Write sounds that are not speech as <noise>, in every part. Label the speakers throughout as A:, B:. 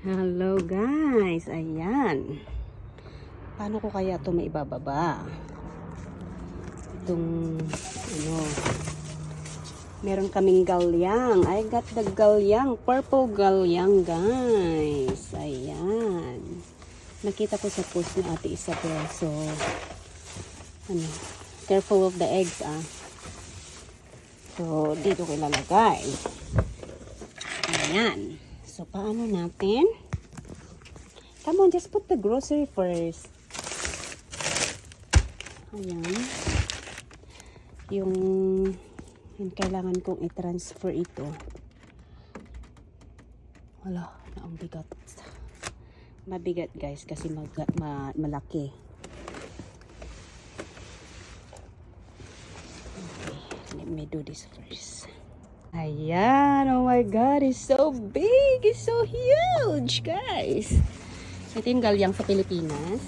A: Hello guys, ayan. Paano ko kaya ito maibababa? Itong, ano, meron kaming galyang. I got the galyang, purple galyang guys. Ayan. Nakita ko sa post ni Ate Isabel. So, ano, careful of the eggs ah. So, dito ko ilalagay. Ayan. So, paano natin? Come on, just put the grocery first. Ayan. Yung, yung kailangan kong i-transfer ito. Wala, na ang bigat. Mabigat guys kasi mag, ma, malaki. Okay, let me do this first. Ayan, oh my god, it's so big, it's so huge, guys. Ito yung galyang sa Pilipinas.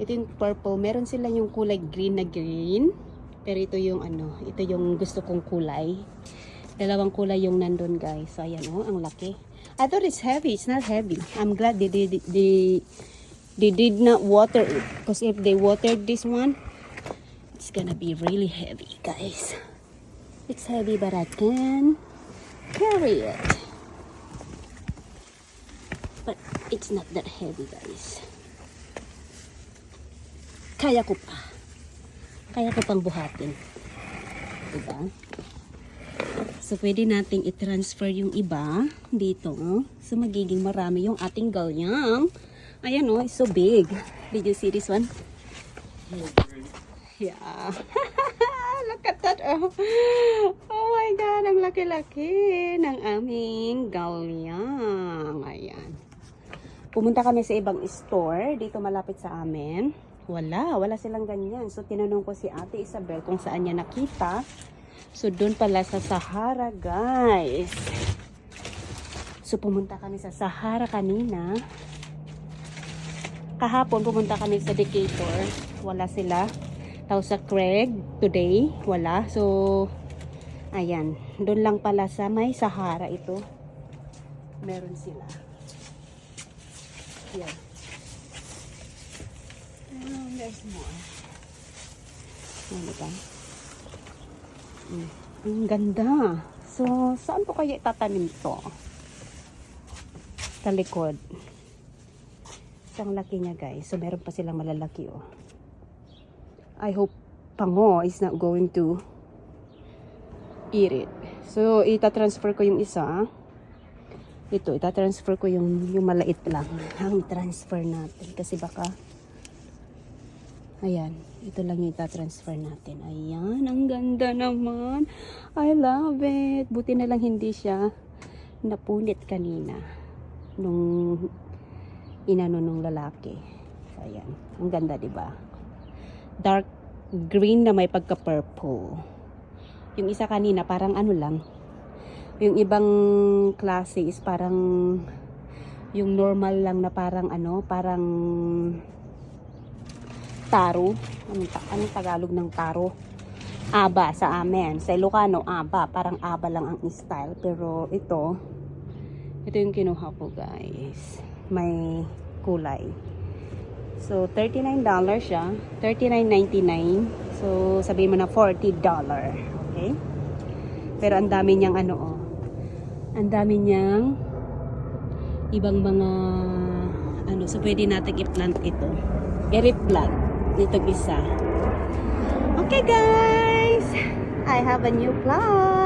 A: Ito yung purple, meron sila yung kulay green na green. Pero ito yung ano, ito yung gusto kong kulay. Dalawang kulay yung nandun, guys. So, ayan, oh, ang laki. I thought it's heavy, it's not heavy. I'm glad they did, they, they did not water it. Because if they watered this one, it's gonna be really heavy, guys. It's heavy, but I can carry it. But it's not that heavy, guys. Kaya ko pa. Kaya ko pang buhatin. Diba? So, pwede nating i-transfer yung iba dito. So, magiging marami yung ating galyang. Ayan oh, it's so big. Did you see this one? Yeah. <laughs> Look at that. Oh. oh my God. Ang laki-laki ng aming galyang. Ayan. Pumunta kami sa ibang store dito malapit sa amin. Wala. Wala silang ganyan. So, tinanong ko si Ate Isabel kung saan niya nakita. So, doon pala sa Sahara, guys. So, pumunta kami sa Sahara kanina. Kahapon, pumunta kami sa Decatur. Wala sila. Tapos sa Craig, today, wala. So, ayan. Doon lang pala sa may Sahara ito. Meron sila. Yan. Oh, there's more. Ano ba? Mm. Ang ganda. So, saan po kaya itatanim to? Sa likod. Isang laki niya guys. So, meron pa silang malalaki oh. I hope pango is not going to eat it. So, ita-transfer ko yung isa. Ito, ita-transfer ko yung, yung malait lang. <laughs> Ang transfer natin. Kasi baka, ayan, ito lang yung ita-transfer natin. Ayan, ang ganda naman. I love it. Buti na lang hindi siya napunit kanina. Nung inano nung lalaki. So, ayan. Ang ganda, di ba? Dark green na may pagka-purple. Yung isa kanina, parang ano lang, yung ibang klase is parang yung normal lang na parang ano, parang taro. Anong, ta- anong Tagalog ng taro? Aba sa amin. Sa Ilocano, aba. Parang aba lang ang style. Pero ito, ito yung kinuha ko guys. May kulay. So, $39 siya. $39.99. So, sabihin mo na $40. Okay? Pero ang dami niyang ano oh. Ang dami niyang ibang mga ano. So, pwede natin i-plant ito. I-replant nitong isa. Okay guys! I have a new plant.